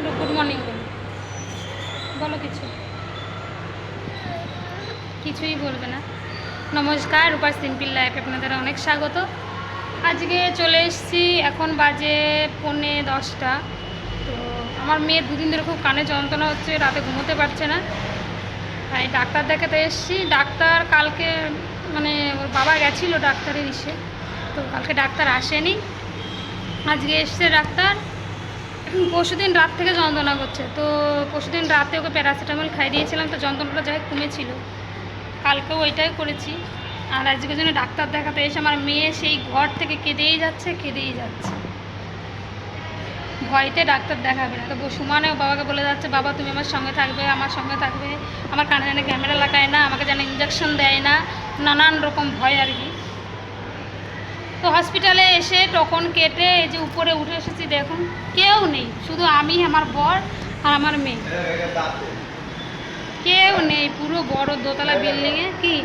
একটু good morning বলো। বলো কিছু। কিছুই বলবে না। নমস্কার, রূপার সিম্পল লাইফে আপনাদের অনেক স্বাগত। আজকে চলে এসেছি এখন বাজে পৌনে দশটা। তো আমার মেয়ে দুদিন ধরে খুব কানে যন্ত্রণা হচ্ছে, রাতে ঘুমোতে পারছে না। তাই ডাক্তার দেখাতে এসেছি। ডাক্তার কালকে মানে ওর বাবা গেছিল ডাক্তারের ইসে। তো কালকে ডাক্তার আসেনি। আজকে এসছে ডাক্তার। পরশুদিন রাত থেকে যন্ত্রণা করছে। তো পরশুদিন রাতে ওকে প্যারাসিটামল খাই দিয়েছিলাম, তো যন্ত্রণাটা যাই কমেছিল। কালকেও ওইটাই করেছি। আর আজকের জন্য ডাক্তার দেখাতে এসে আমার মেয়ে সেই ঘর থেকে কেঁদেই যাচ্ছে কেঁদেই যাচ্ছে। ভয়তে ডাক্তার দেখাবে না। তো সুমানে বাবাকে বলে যাচ্ছে, বাবা, তুমি আমার সঙ্গে থাকবে, আমার সঙ্গে থাকবে। আমার কানে জানে ক্যামেরা লাগায় না, আমাকে যেন ইঞ্জেকশন দেয় না। নানান রকম ভয় আর কি। তো হসপিটালে এসে টোকন কেটে এই যে উপরে উঠে এসেছি, দেখুন, কেউ নেই, শুধু আমি, আমার বর আর আমার মেয়ে। কেউ নেই, পুরো বড় দোতলা বিল্ডিংয়ে কি?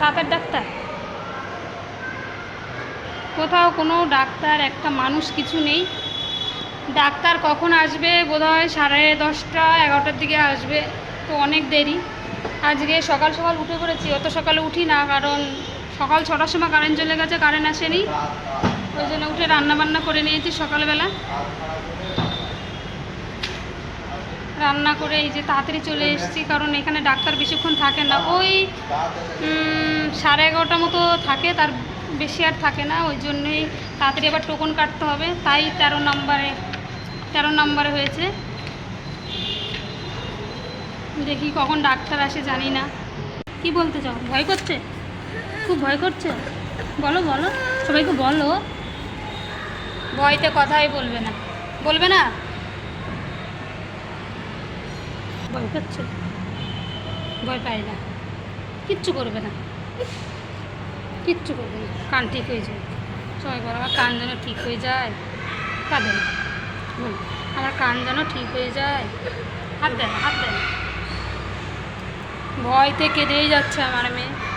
দাঁতের ডাক্তার? কোথাও কোনো ডাক্তার, একটা মানুষ কিছু নেই। ডাক্তার কখন আসবে? বোধহয় সাড়ে দশটা, এগারোটার দিকে আসবে, তো অনেক দেরি। আজকে সকাল সকাল উঠে পড়েছি, অত সকালে উঠি না, কারণ সকাল ছটার সময় কারেন্ট চলে গেছে কারেন্ট আসেনি। ওই জন্য উঠে রান্নাবান্না করে নিয়েছি সকালবেলা। রান্না করে এই যে তাড়াতাড়ি চলে এসেছি, কারণ এখানে ডাক্তার বেশিক্ষণ থাকে না। ওই সাড়ে এগারোটা মতো থাকে, তার বেশি আর থাকে না। ওই জন্যই তাড়াতাড়ি আবার টোকন কাটতে হবে। তাই তেরো নম্বরে তেরো নম্বরে হয়েছে। দেখি কখন ডাক্তার আসে, জানি না। কি বলতে চাও? ভয় করছে? খুব ভয় করছে? বলো বলো। সবাইকে বলো। ভয়তে কথাই বলবে না। বলবে না? ভয় করছে। ভয় পাই না। কিচ্ছু করবে না। কিচ্ছু করবে না। কান ঠিক হয়ে যায়। সবাই বলো আমার কান যেন ঠিক হয়ে যায়। কাঁদে না। বলো, আমার কান যেন ঠিক হয়ে যায়। হাত দেয় হাত দেয় ভয়তে কেঁদেই যাচ্ছে আমার মেয়ে।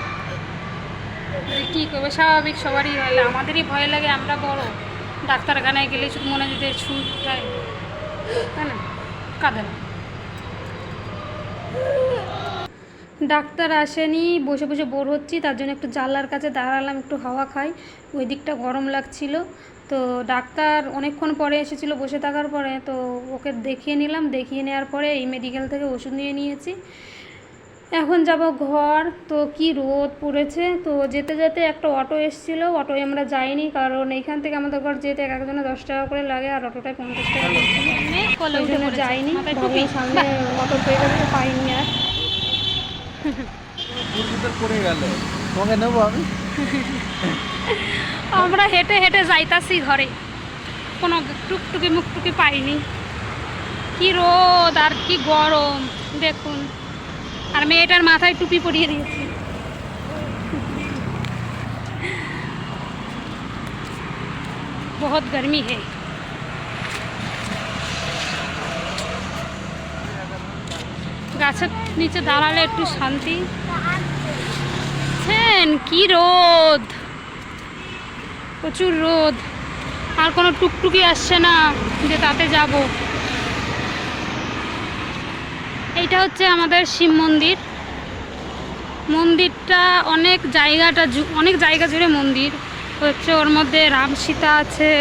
কী করবে, স্বাভাবিক সবারই হয়। আমাদেরই ভয় লাগে, আমরা বড়। ডাক্তারখানায় গেলে শুধু মনে যদি ছুটটাই তাই না? কাঁদে না। ডাক্তার আসেনি, বসে বসে বোর হচ্ছি, তার জন্য একটু জানলার কাছে দাঁড়ালাম, একটু হাওয়া খাই। ওই দিকটা গরম লাগছিল। তো ডাক্তার অনেকক্ষণ পরে এসেছিল বসে থাকার পরে, তো ওকে দেখিয়ে নিলাম। দেখিয়ে নেওয়ার পরে এই মেডিকেল থেকে ওষুধ নিয়ে নিয়েছি। এখন যাব ঘর তো কি রোদ পড়েছে? তো যেতে যেতে একটা অটো এসেছিল অটোয় আমরা যাইনি কারণ এইখান থেকে আমাদের ঘর যেতে এক একজনে দশ টাকা করে লাগে আর অটোটায় পঞ্চাশ টাকা ওই জন্য যাইনি সামনে অটো পেয়ে পাইনি আর। পড়ে গেল তোমাকে নেব আমি? আমরা হেঁটে হেঁটে যাইতাছি ঘরে কোনো টুকটুকি মুকটুকি পাইনি। কি রোদ আর কি গরম দেখুন। আর মেয়েটার মাথায় টুপি পরিয়ে দিয়েছি। বহুত গরমি হে। গাছের নিচে দাঁড়ালে একটু শান্তি। কি রোদ। প্রচুর রোদ। আর কোনো টুকটুকি আসছে না যে তাতে যাব। এইটা হচ্ছে আমাদের শিব মন্দির। মন্দিরটা অনেক জায়গাটা অনেক জায়গা জুড়ে মন্দির। হচ্ছে ওর মধ্যে রাম সীতা আছে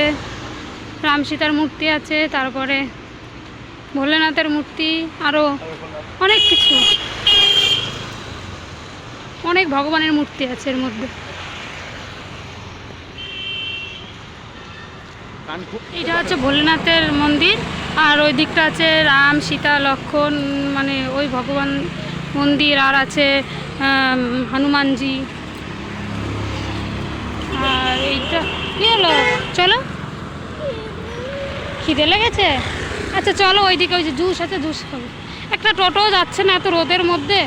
রাম সীতার মূর্তি আছে তারপরে ভোলেনাথের মূর্তি আরও অনেক কিছু। অনেক ভগবানের মূর্তি আছে এর মধ্যে। এটা হচ্ছে ভোলেনাথের মন্দির। আর ওই দিকটা আছে রাম, সীতা, লক্ষণ মানে ওই ভগবান মন্দির, আর আছে হনুমানজি। আর এইটা, কি হলো? চলো। খিদে লেগেছে? আচ্ছা চলো ওইদিকে, ওই যে জুস আছে, জুস খাব। একটা টোটো যাচ্ছে না এত রোদের মধ্যে।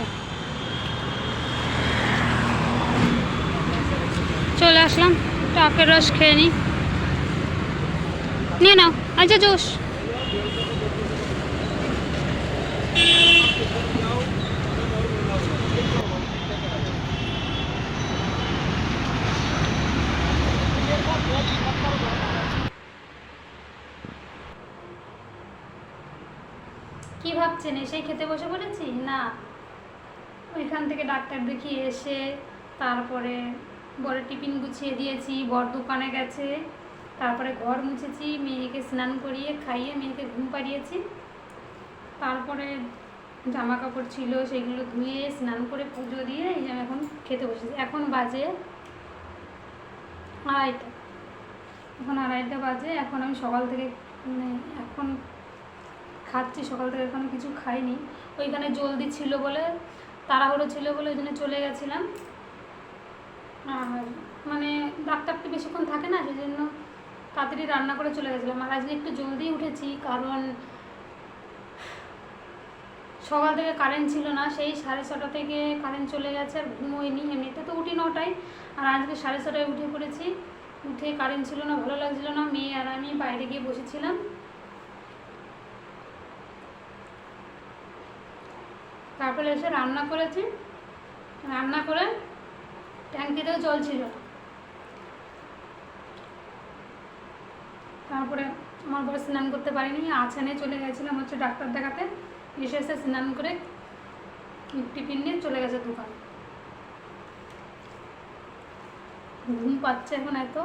চলে আসলাম, টাকের রস খেয়ে নিই নিয়ে নাও আচ্ছা জুস। কি ভাবছেন এসেই খেতে বসে পড়েছি? না। ওইখান থেকে ডাক্তার দেখিয়ে এসে তারপরে বড় টিফিন গুছিয়ে দিয়েছি, বর দোকানে গেছে। তারপরে ঘর মুছেছি, মেয়েকে স্নান করিয়ে খাইয়ে মেয়েকে ঘুম পাড়িয়েছি। তারপরে জামা কাপড় ছিল, সেগুলো ধুয়ে স্নান করে পুজো দিয়ে এই যে এখন খেতে বসেছি। এখন বাজে আড়াইটা। এখন আড়াইটা বাজে, এখন আমি সকাল থেকে মানে এখন খাচ্ছি, সকাল থেকে এখনও কিছু খাইনি। ওইখানে জলদি ছিল বলে, তাড়াহুড়ো ছিল বলে ওই জন্য চলে গেছিলাম। আর মানে ডাক্তার তো বেশিক্ষণ থাকে না, সেই জন্য তাড়াতাড়ি রান্না করে চলে গেছিলাম। আর আজকে একটু জলদি উঠেছি, কারণ সকাল থেকে কারেন্ট ছিল না, সেই সাড়ে ছটা থেকে কারেন্ট চলে গেছে, আর ঘুমোইনি এমনিতে তো উঠি নটায়। আর আজকে সাড়ে ছটায় উঠে পড়েছি, উঠে কারেন্ট ছিল না, ভালো লাগছিল না, মেয়ে আর আমি বাইরে গিয়ে বসেছিলাম। তারপরে এসে রান্না করেছি। রান্না করে ট্যাঙ্কিতেও জল ছিল। তারপরে আমার বড় স্নান করতে পারিনি, আছানে চলে গেছিলাম হচ্ছে ডাক্তার দেখাতে। এসে এসে স্নান করে টিফিন নিয়ে চলে গেছে দোকান। ঘুম পাচ্ছে এখন এত।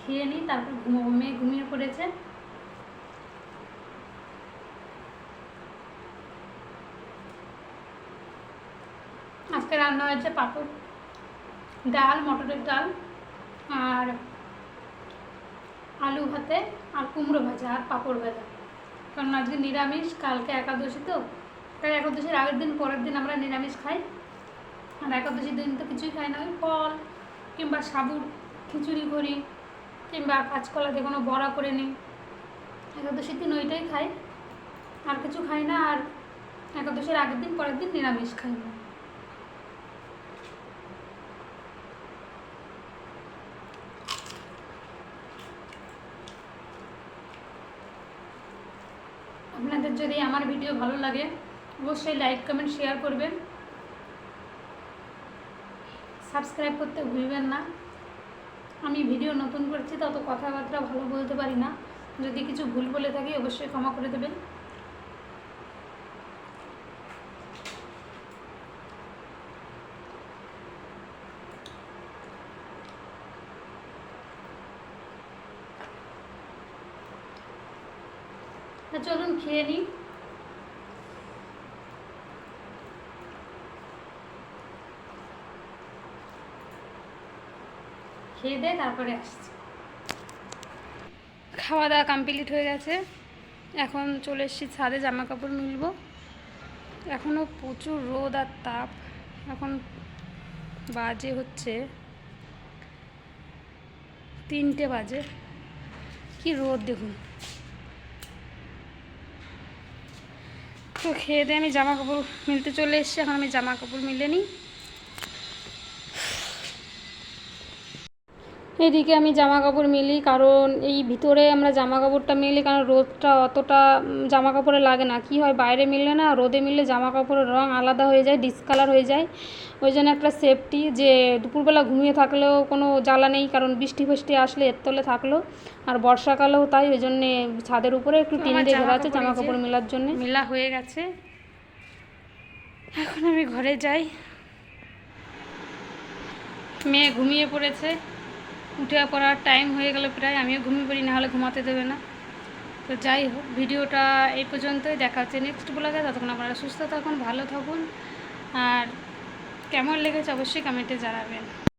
খেয়ে নিই তারপর ঘুমো মেয়ে ঘুমিয়ে পড়েছে। আজকে রান্না হয়েছে পাঁপড় ডাল, মটরের ডাল আর আলু ভাতে আর কুমড়ো ভাজা আর পাঁপড় ভাজা। কারণ আজকে নিরামিষ, কালকে একাদশী তো, তাই একাদশীর আগের দিন, পরের দিন আমরা নিরামিষ খাই। আর একাদশীর দিন তো কিছুই খাই না, ওই ফল কিংবা সাবুর খিচুড়ি করি কিংবা কাঁচকলা দিয়ে কোনো বড়া করে নিই। একাদশীর দিন ওইটাই খাই। আর কিছু খাই না, আর একাদশীর আগের দিন, পরের দিন নিরামিষ খাই না। আপনাদের যদি আমার ভিডিও ভালো লাগে, অবশ্যই লাইক, কমেন্ট, শেয়ার করবেন। সাবস্ক্রাইব করতে ভুলবেন না। আমি ভিডিও নতুন করছি, তত কথাবার্তা ভালো বলতে পারি না। যদি কিছু ভুল বলে থাকি, অবশ্যই ক্ষমা করে দেবেন। তা চলুন খেয়ে নিই। খেয়ে দিয়ে তারপরে আসছি। খাওয়া দাওয়া কমপ্লিট হয়ে গেছে। এখন চলে এসেছি ছাদে জামা কাপড় মিলবো। এখনও প্রচুর রোদ আর তাপ। এখন বাজে হচ্ছে তিনটে বাজে। কি রোদ দেখুন। তো খেয়ে দিয়ে আমি জামা কাপড় মিলতে চলে এসেছি। এখন আমি জামা কাপড় মিলে নিই। এদিকে আমি জামা কাপড় মিলি কারণ এই ভিতরে আমরা জামা কাপড়টা মিলি কারণ রোদটা অতটা জামা কাপড়ে লাগে না। কি হয় বাইরে মিললে না রোদে মিললে জামা কাপড়ের রঙ আলাদা হয়ে যায় ডিসকালার হয়ে যায়। ওই জন্য একটা সেফটি যে দুপুরবেলা ঘুমিয়ে থাকলেও কোনো জ্বালা নেই কারণ বৃষ্টি ফৃষ্টি আসলে এর তলে থাকল। আর বর্ষাকালেও তাই ওই জন্যে ছাদের উপরে একটু টিন দিয়ে ঘেরা আছে জামা কাপড় মেলার জন্য। মেলা হয়ে গেছে। এখন আমি ঘরে যাই। মেয়ে ঘুমিয়ে পড়েছে। উঠে পড়ার টাইম হয়ে গেল প্রায়, আমিও ঘুমিয়ে পড়ি না হলে ঘুমাতে দেবে না। তো যাই হোক, ভিডিওটা এই পর্যন্তই, দেখা হচ্ছে নেক্সট ব্লগে ততক্ষণ আপনারা সুস্থ থাকুন, ভালো থাকুন। আর কেমন লেগেছে অবশ্যই কমেন্টে জানাবেন।